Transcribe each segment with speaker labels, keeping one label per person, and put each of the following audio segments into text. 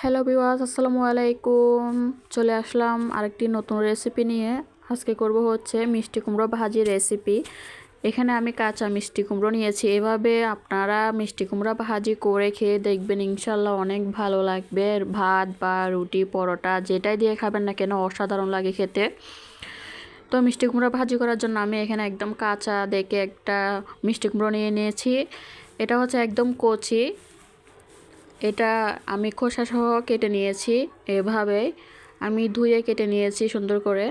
Speaker 1: Hello বিওয়াজ আসসালামু আলাইকুম। চলে আসলাম আরেকটি নতুন রেসিপি নিয়ে। আজকে করব হচ্ছে মিষ্টি কুমড়ো ভাজি রেসিপি এখানে আমি কাঁচা মিষ্টি কুমড়ো নিয়েছি। এভাবে আপনারা মিষ্টি কুমড়ো ভাজি করে খেয়ে দেখবেন ইনশাল্লাহ অনেক ভালো লাগবে। ভাত বা রুটি, পরোটা যেটাই দিয়ে খাবেন না কেন অসাধারণ লাগে খেতে। তো মিষ্টি কুমড়ো ভাজি করার জন্য আমি এখানে একদম কাঁচা দেখে একটা মিষ্টি কুমড়ো নিয়ে নিয়েছি। এটা হচ্ছে একদম কচি। এটা আমি খোসা সহ কেটে নিয়েছি এভাবে। আমি ধুয়ে কেটে নিয়েছি সুন্দর করে।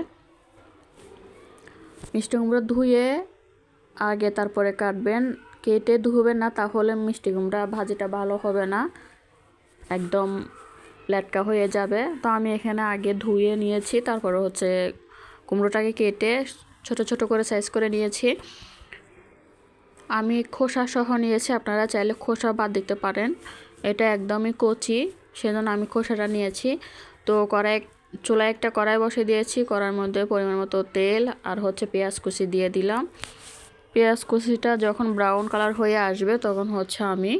Speaker 1: মিষ্টি কুমড়ো ধুয়ে আগে তারপরে কাটবেন। কেটে ধুবেন না, তাহলে মিষ্টি কুমড়া ভাজিটা ভালো হবে না। একদম লেটকা হয়ে যাবে। তো আমি এখানে আগে ধুয়ে নিয়েছি, তারপরে হচ্ছে কুমড়োটাকে কেটে ছোট ছোট করে সাইজ করে নিয়েছি। আমি খোসা সহ নিয়েছি, আপনারা চাইলে খোসা বাদ দিতে পারেন। এটা একদমই কচি, সেজন্য আমি খোসাটা নিয়েছি। তো কড়াই, চুলায় একটা কড়াই বসে দিয়েছি, কড়ার মধ্যে পরিমাণ মতো তেল আর হচ্ছে পেঁয়াজ কুচি দিয়ে দিলাম। পেঁয়াজ কুচিটা যখন ব্রাউন কালার হয়ে আসবে তখন হচ্ছে আমি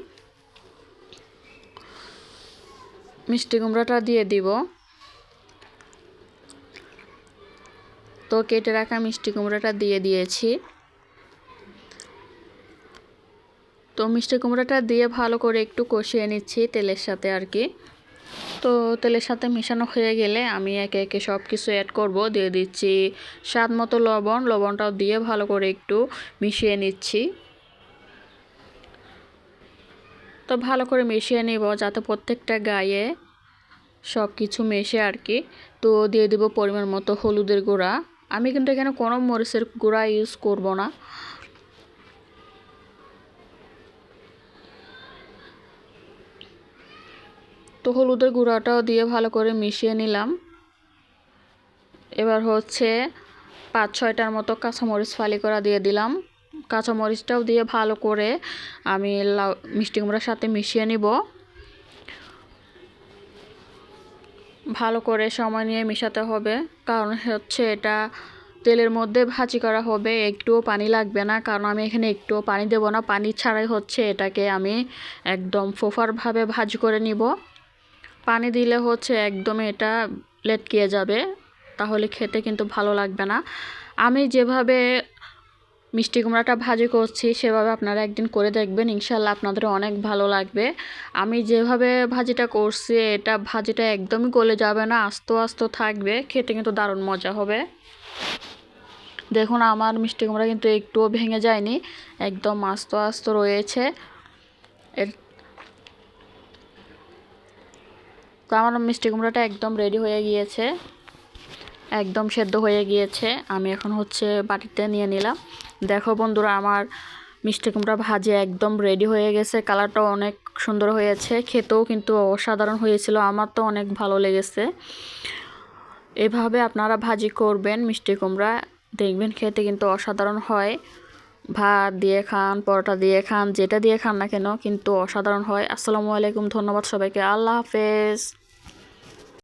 Speaker 1: মিষ্টি কুমড়াটা দিয়ে দিব। তো কেটে রাখা মিষ্টি কুমড়াটা দিয়ে দিয়েছি। তো মিষ্টি কুমড়োটা দিয়ে ভালো করে একটু কষিয়ে নিচ্ছি তেলের সাথে আর কি। তো তেলের সাথে মেশানো হয়ে গেলে আমি একে একে সব কিছু অ্যাড করব। দিয়ে দিচ্ছি স্বাদ মতো লবণ, লবণটাও দিয়ে ভালো করে একটু মিশিয়ে নিচ্ছি। তো ভালো করে মিশিয়ে নিব যাতে প্রত্যেকটা গায়ে সব কিছু মেশে আর কি। তো দিয়ে দেবো পরিমাণ মতো হলুদের গুঁড়া। আমি কিন্তু এখানে কোনো মরিচের গুঁড়া ইউজ করব না। তো হলুদের গুঁড়াটাও দিয়ে ভালো করে মিশিয়ে নিলাম। এবার হচ্ছে পাঁচ ছয়টার মতো কাঁচামরিচ ফালি করা দিয়ে দিলাম। কাঁচামরিচটাও দিয়ে ভালো করে আমি লাউ, মিষ্টি কুমড়ার সাথে মিশিয়ে নিব। ভালো করে সময় নিয়ে মেশাতে হবে, কারণ হচ্ছে এটা তেলের মধ্যে ভাজি করা হবে, একটুও পানি লাগবে না, কারণ আমি এখানে একটুও পানি দেব না। পানি ছাড়াই হচ্ছে এটাকে আমি একদম ফোফারভাবে ভাজি করে নিব। পানি দিলে হচ্ছে একদমই এটা লেটকিয়ে যাবে। তাহলে খেতে কিন্তু ভালো লাগবে না। আমি যেভাবে মিষ্টি কুমড়াটা ভাজি করছি, সেভাবে আপনারা একদিন করে দেখবেন। ইনশাল্লাহ আপনাদের অনেক ভালো লাগবে। আমি যেভাবে ভাজিটা করছি, এটা ভাজিটা একদমই গলে যাবে না, আস্ত আস্ত থাকবে। খেতে কিন্তু দারুণ মজা হবে। দেখুন, আমার মিষ্টি কুমড়া কিন্তু একটুও ভেঙে যায়নি। একদম আস্ত আস্ত রয়েছে। এর তো আমার মিষ্টি কুমড়োটা একদম রেডি হয়ে গিয়েছে। একদম সেদ্ধ হয়ে গিয়েছে। আমি এখন হচ্ছে বাটিতে নিয়ে নিলাম। দেখো বন্ধুরা, আমার মিষ্টি কুমড়া ভাজি একদম রেডি হয়ে গেছে। কালারটাও অনেক সুন্দর হয়েছে। খেতেও কিন্তু অসাধারণ হয়েছিল। আমার তো অনেক ভালো লেগেছে। এভাবে আপনারা ভাজি করবেন মিষ্টি কুমড়া। দেখবেন খেতে কিন্তু অসাধারণ হয়। ভাত দিয়ে খান, পরোটা দিয়ে খান, যেটা দিয়ে খান না কেন, কিন্তু অসাধারণ হয়। আসসালামু আলাইকুম, ধন্যবাদ সবাইকে। আল্লাহ হাফেজ।